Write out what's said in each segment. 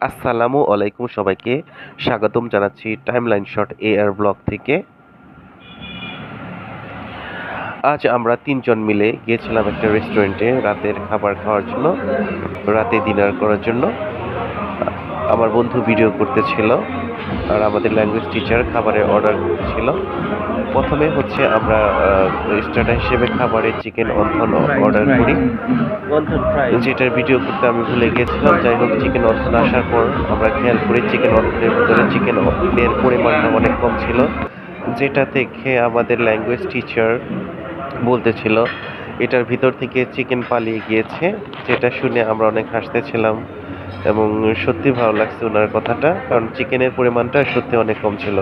আসসালামু আলাইকুম সবাইকে। স্বাগতম জানাচ্ছি টাইমলাইন শট এআর ব্লগ থেকে। আজ আমরা তিনজন মিলে গিয়েছিলাম একটা রেস্টুরেন্টে রাতের খাবার খাওয়ার জন্য, রাতে ডিনার করার জন্য। আমার বন্ধু ভিডিও করতেছিল আর আমাদের ল্যাঙ্গুয়েজ টিচার খাবারের অর্ডার করতেছিল প্রথমে হচ্ছে আমরা স্টার্টার হিসেবে খাবারের চিকেন অন্থন অর্ডার করি। যেটার ভিডিও করতে আমি ভুলে গিয়েছিলাম যাই হোক চিকেন অর্থন আসার পর আমরা খেয়াল করি চিকেন অর্থনের ভিতরে চিকেন এর পরিমাণটা অনেক কম ছিল। যেটা দেখে আমাদের ল্যাঙ্গুয়েজ টিচার বলতেছিল এটার ভিতর থেকে চিকেন পালিয়ে গিয়েছে। যেটা শুনে আমরা অনেক হাসতেছিলাম। এবং সত্যি ভালো লাগছে ওনার কথাটা কারণ চিকেনের পরিমাণটা সত্যি অনেক কম ছিল।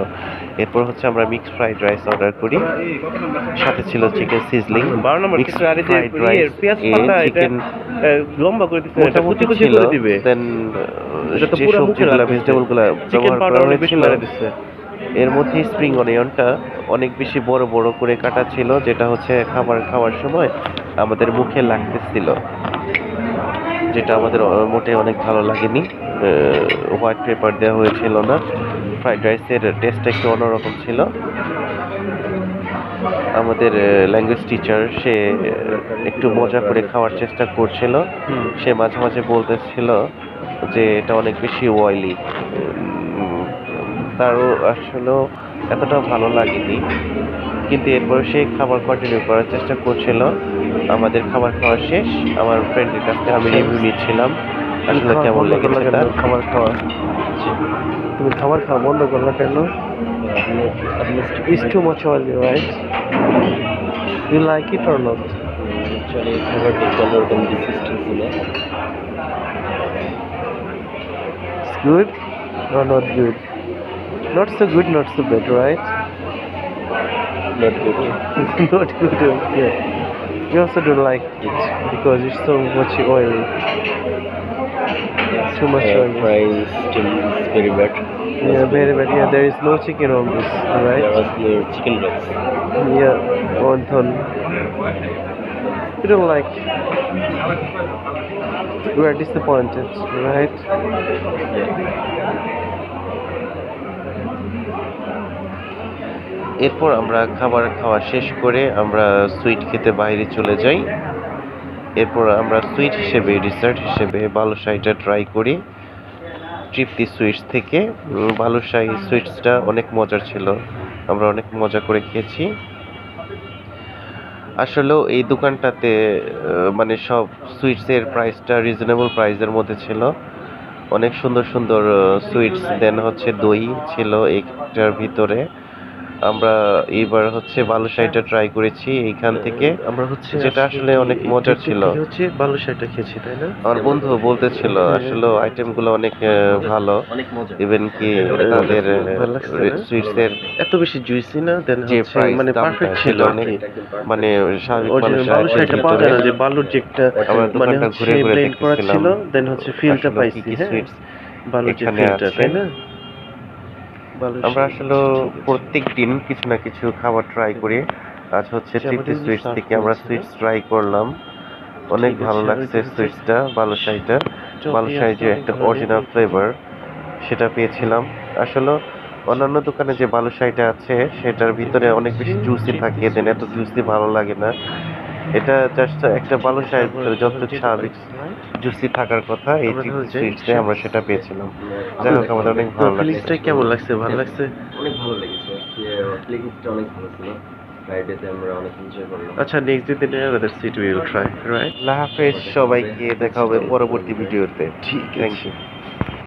এরপর হচ্ছে আমরা মিক্স ফ্রাইড রাইস অর্ডার করি। সাথে ছিল চিকেন সিজলিং বারো number mix fried rice chicken লম্বা করে দিচ্ছে এটা কুচি কুচি করে দিবে। দেন যে সবজিগুলো ভেজিটেবলগুলো ব্যবহার করা হয়েছিল এর মধ্যে স্প্রিং অনিয়নটা অনেক বেশি বড় বড় করে কাটা ছিল যেটা হচ্ছে খাবার খাওয়ার সময় আমাদের মুখে লাগতেছিল। যেটা আমাদের মোটে অনেক ভালো লাগেনি। হোয়াইট পেপার দেওয়া হয়েছিল না। ফ্রাইড রাইসের টেস্টটা একটু অন্যরকম ছিল। আমাদের ল্যাঙ্গুয়েজ টিচার সে একটু মজা করে খাওয়ার চেষ্টা করছিল। সে মাঝে মাঝে বলতেছিল যে এটা অনেক বেশি অয়েলি তারও আসলেও এতটা ভালো লাগেনি। কিন্তু এরপর সে খাবার কন্টিনিউ করার চেষ্টা করছিল। আমাদের খাবার খাওয়া শেষ। আমার ফ্রেন্ডের কাছ থেকে আমি রিভিউ নিচ্ছিলাম। আসলে কেমন লেগেছে তার? খাবার খাওয়া। তুমি খাবার খাওয়া বন্ধ করলা কেন? It's too much oily, right? You like it or not? Actually খাবারটা একটু অন্যরকম ডিসিস্টেন্স ছিল। Good or not good? Not so good, not so bad, right? not good. not good. Yeah. You also don't like it because it's so much oily. Yes, Too much uh, oil. Fries still is very bad. Yeah, very bad. Yeah, there is no chicken on this, right? There was no chicken breast. Yeah, one ton. You don't like. We are disappointed, right? Yeah. এরপর আমরা খাবার খাওয়া শেষ করে আমরা sweet খেতে বাইরে চলে যাই। এরপর আমরা সুইট হিসেবে, ডিসার্ট হিসেবে বালুশাহিটা ট্রাই করি। তৃপ্তি সুইটস থেকে। বালুশাহি সুইটসটা অনেক মজার ছিল। আমরা অনেক মজা করে খেয়েছি। আসলেও এই দোকানটাতে মানে সব সুইটসের প্রাইসটা রিজনেবল প্রাইসের মধ্যে ছিল। অনেক সুন্দর সুন্দর সুইটস দেন হচ্ছে দই ছিল একটার ভিতরে। আমরা এইবার হচ্ছে বালুশাহিটা ট্রাই করেছি এইখান থেকে। আমরা হচ্ছে যেটা আসলে অনেক মজার ছিল। হচ্ছে বালুশাহিটা খেয়েছি তাই না? আমার বন্ধু বলতেছিল আসলে আইটেমগুলো অনেক ভালো। অনেক মজা ইভেন কি তাদের ভালো লাগছে সুইটসের এত বেশি জুইসি না দেন হচ্ছে মানে পারফেক্ট ছিল অনেক মানে স্বাভাবিক বালুশাহিটা পাওয়া যায় না যে বালুর যে একটা আমরা মানে দোকানটা ঘুরে ঘুরে দেখতেছিলাম। ছিল দেন হচ্ছে ফিলটা পাইছি হ্যাঁ? সুইটস বালুর যে ফিলটা তাই না? আমরা আসলে প্রত্যেক দিন কিছু না কিছু খাবার ট্রাই করি। আজ হচ্ছে তৃপ্তি সুইটস থেকে আমরা সুইটস ট্রাই করলাম। অনেক ভালো লাগছে সুইটসটা বালুশাহিটা বালুশাহি যে একটা অরিজিনাল ফ্লেভার সেটা পেয়েছিলাম। আসলে অন্যান্য দোকানে যে বালুশাহিটা আছে সেটার ভিতরে অনেক বেশি জুসি থাকে দেন এত জুসি ভালো লাগে না। এটা জাস্ট একটা বালুশাহির ভিতরে যতটুকু স্বাভাবিক জুসি থাকার কথা এই সুইটসে আমরা সেটা পেয়েছিলাম। যাই হোক আমাদের অনেক ভালো লাগছে। ফিলিংসটা কেমন লাগছে? ভালো লাগছে? অনেক ভালো লেগেছে। ফিলিংসটা অনেক ভালো ছিল। ফ্রাইডেতে আমরা অনেক এনজয় করলাম। আচ্ছা নেক্সট দিনে another seat will try right আল্লাহ হাফেজ সবাইকে দেখা হবে পরবর্তী ভিডিওতে। ঠিক থ্যাংক আছে। ইউ